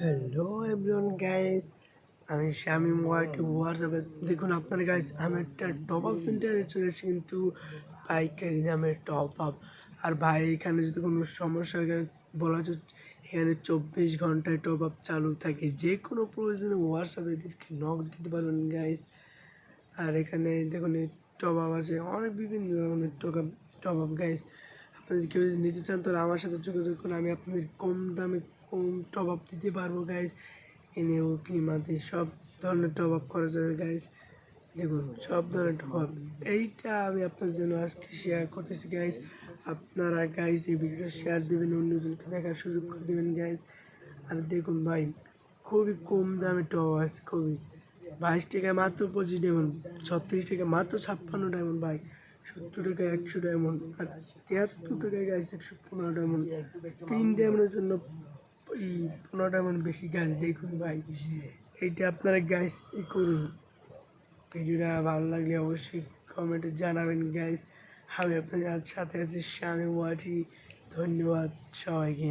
Hello everyone guys আমি শামি white হোয়াটসঅ্যাপে দেখুন আপনার গাইস আমি একটা টপ আপ সেন্টারে চলে এসেছি, কিন্তু পাইকারি দামের টপ আপ আর ভাই, এখানে যদি কোনো সমস্যা হয় বলা হচ্ছে এখানে চব্বিশ ঘন্টায় টপ আপ চালু থাকে। যে কোনো প্রয়োজনে হোয়াটসঅ্যাপে এদেরকে নক দিতে পারবেন গাইস আর এখানে দেখুন টপ আপ আছে, অনেক বিভিন্ন ধরনের top up top up guys আপনাদের কেউ নিতে চান, তাহলে আমার সাথে যোগাযোগ করুন। আমি আপনাদের কম দামে টপ আপ দিতে পারব গাইস এনে ও ক্লিমাতে সব ধরনের টপ আপ করা যাবে গাইস দেখুন, সব ধরনের টপ আপ এইটা আমি আপনার জন্য আজকে শেয়ার করতেছি গাইজ আপনারা গাইজ এই ভিডিওটা শেয়ার দেবেন, অন্যজনকে দেখার সুযোগ করে দেবেন গাইজ আর দেখুন ভাই, খুবই কম দামে টপ আছে, খুবই। বাইশ টাকায় মাত্র পঁচিশ ডায়মন্ড ছত্রিশ টাকা মাত্র ছাপ্পান্ন ডায়মন্ড ভাই। সত্তর টাকা একশো ডায়মন্ড আর তিয়াত্তর টাকায় গাছ একশো পনেরো ডায়মন্ড তিন ডায়মন্ডের জন্য এই পনেরোটা ডায়মন্ড বেশি গাছ দেখুন ভাই। এইটা আপনারা গাছ করুন। ভিডিওটা ভালো লাগলে অবশ্যই কমেন্টে জানাবেন গাইস আমি আপনাদের সাথে আছি স্বামী ওয়াটি ধন্যবাদ সবাইকে।